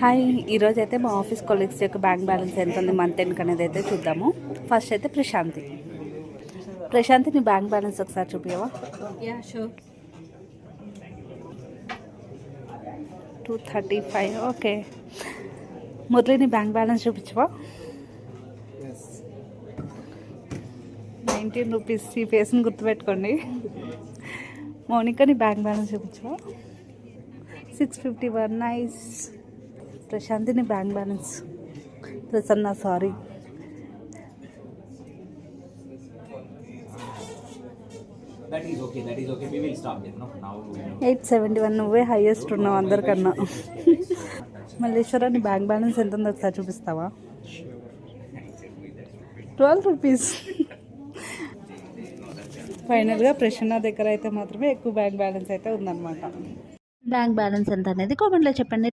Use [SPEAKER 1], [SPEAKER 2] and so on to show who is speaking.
[SPEAKER 1] Hi ఈరోజు అయితే మా ఆఫీస్ కొలీగ్స్ యొక్క బ్యాంక్ బ్యాలెన్స్ ఎంత ఉంది మంత్ ఎండ్ అనేది అయితే చూద్దాము. ఫస్ట్ అయితే ప్రశాంతి. ప్రశాంతి నీ బ్యాంక్ బ్యాలెన్స్ ఒకసారి చూపించవా. Two thirty five okay. Murali నీ బ్యాంక్ బ్యాలెన్స్ చూపించవా? నైన్టీన్ రూపీస్ ఈ ఫేస్ని గుర్తుపెట్టుకోండి. మౌనిక నీ bank balance చూపించవా? Six fifty one nice. Prashanthi నీ bank balance. Prasanna sorry. Eight seventy one నువ్వే హైయెస్ట్ ఉన్నావు అందరికన్నా. మల్లేశ్వర నీ బ్యాంక్ బ్యాలెన్స్ ఎంత ఉందో ఒకసారి చూపిస్తావా? ట్వెల్వ్ రూపీస్ ఫైనల్గా ప్రసన్న దగ్గర అయితే మాత్రమే ఎక్కువ బ్యాంక్ బ్యాలెన్స్ అయితే ఉందన్నమాట. బ్యాంక్ బ్యాలెన్స్ ఎంత అనేది కామెంట్లో చెప్పండి.